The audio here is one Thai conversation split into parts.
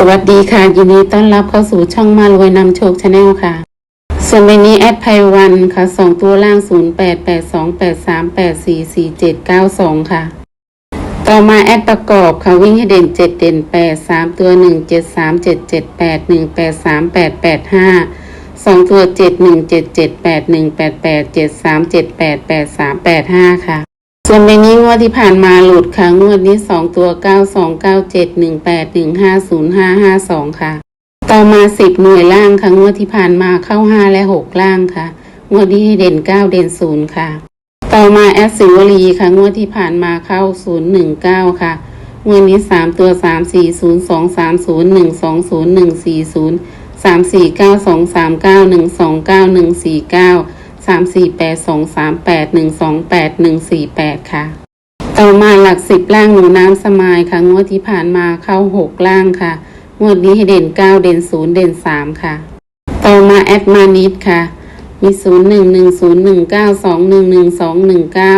สวัสดีค่ะ ยินดีต้อนรับเข้าสู่ช่องมารวยนำโชคชาแนลค่ะ ส่วนใบนี้แอดไพวันค่ะสองตัวล่าง 0 8 8 2 8 3 8 4 4 7 9 2 ค่ะ ต่อมาแอดประกอบค่ะวิ่งให้เด่น 7 เด่น 8 3 ตัว 1 7 3 7 7 8 1 8 3 8 8 5 2 ตัว 7 1 7 7 8 1 8 8 7 3 7 8 8 3 8 5 ค่ะ ส่วนในนี้งวดที่ผ่านมาหลุดค่ะ งวดนี้สองตัวเก้าสองเก้าเจ็ดหนึ่งแปดหนึ่งห้าศูนย์ห้าห้าสองค่ะ ต่อมาสิบหน่วยล่างค่ะ งวดที่ผ่านมาเข้าห้าและหกล่างค่ะ งวดนี้ให้เด่นเก้าเด่นศูนย์ค่ะ ต่อมาแอดสิวลีค่ะ งวดที่ผ่านมาเข้าศูนย์หนึ่งเก้าค่ะ งวดนี้สามตัวสามสี่ศูนย์สองสามศูนย์หนึ่งสองศูนย์หนึ่งสี่ศูนย์สามสี่เก้าสองสามเก้าหนึ่งสองเก้าหนึ่งสี่เก้า สามสี่แปดสองสามแปดหนึ่งสองแปดหนึ่งสี่แปดค่ะ ต่อมาหลักสิบล่างหนูน้ำสมายค่ะ งวดที่ผ่านมาเข้าหกล่างค่ะ งวดนี้ให้เด่นเก้าเด่นศูนย์เด่นสามค่ะ ต่อมาแอดมานิดค่ะ มีศูนย์หนึ่งหนึ่งศูนย์หนึ่งเก้าสองหนึ่งหนึ่งสองหนึ่งเก้า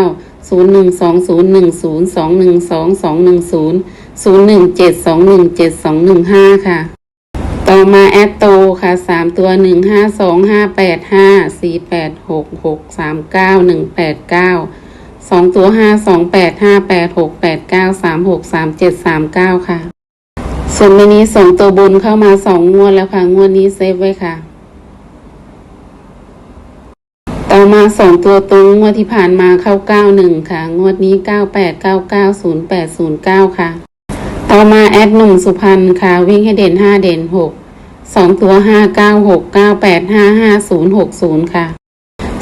ศูนย์หนึ่งสองศูนย์หนึ่งศูนย์สองหนึ่งสองสองหนึ่งศูนย์ศูนย์หนึ่งเจ็ดสองหนึ่งเจ็ดสองหนึ่งห้าค่ะ ต่อมาแอดโตค่ะสามตัวหนึ่งห้าสองห้าแปดห้าสี่แปดหกหกสามเก้าหนึ่งแปดเก้าสองตัวห้าสองแปดห้าแปดหกแปดเก้าสามหกสามเจ็ดสามเก้าค่ะ ส่วนวันนี้สองตัวบนเข้ามาสองงวดแล้วค่ะ งวดนี้เซฟไว้ค่ะ ต่อมาสองตัวตรงงวดที่ผ่านมาเข้าเก้าหนึ่งค่ะ งวดนี้เก้าแปดเก้าเก้าศูนย์แปดศูนย์เก้าค่ะ ต่อมาแอดหนุ่มสุพรรณค่ะ วิ่งให้เด่นห้าเด่นหกสองตัวห้าเก้าหกเก้าแปดห้าห้าศูนย์หกศูนย์ค่ะ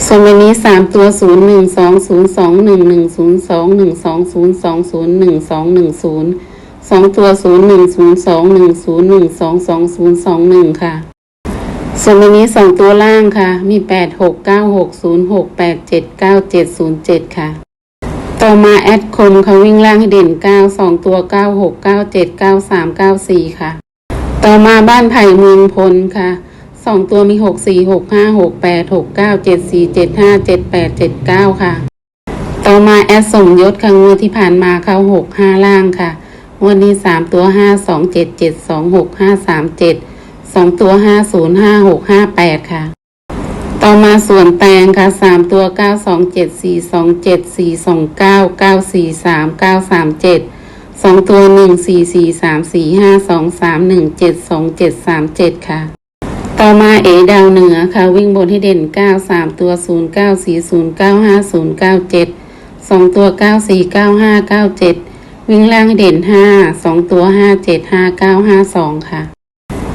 ส่วนวันนี้สามตัวศูนย์หนึ่งสองศูนย์สองหนึ่งหนึ่งศูนย์สองหนึ่งสองศูนย์สองศูนย์หนึ่งสองหนึ่งศูนย์สองตัวศูนย์หนึ่งศูนย์สองหนึ่งศูนย์หนึ่งสองสองศูนย์สองหนึ่งค่ะ ส่วนวันนี้สองตัวล่างค่ะ มีแปดหกเก้าหกศูนย์หกแปดเจ็ดเก้าเจ็ดศูนย์เจ็ดค่ะ ต่อมาแอดคมเขาวิ่งล่างให้เด่นเก้าสองตัวเก้าหกเก้าเจ็ดเก้าสามเก้าสี่ค่ะ ต่อมาบ้านไผ่เมืองพลค่ะสองตัวมีหกสี่หกห้าหกแปดหกเก้าเจ็ดสี่เจ็ดห้าเจ็ดแปดเจ็ดเก้าค่ะ ต่อมาแอดสมยศค่ะงวดที่ผ่านมาเข้าหกห้าล่างค่ะงวดนี้สามตัวห้าสองเจ็ดเจ็ดสองหกห้าสามเจ็ดสองตัวห้าศูนย์ห้าหกห้าแปดค่ะ ต่อมาส่วนแตงค่ะสามตัวเก้าสองเจ็ดสี่สองเจ็ดสี่สองเก้าเก้าสี่สามเก้าสามเจ็ดสองตัวหนึ่งสี่สี่สามสี่ห้าสองสามหนึ่งเจ็ดสองเจ็ดสามเจ็ดค่ะ ต่อมาเอดาวเหนือค่ะ วิ่งบนให้เด่นเก้าสามตัวศูนย์เก้าสี่ศูนย์เก้าห้าศูนย์เก้าเจ็ดสองตัวเก้าสี่เก้าห้าเก้าเจ็ดวิ่งล่างให้เด่นห้าสองตัวห้าเจ็ดห้าเก้าห้าสองค่ะ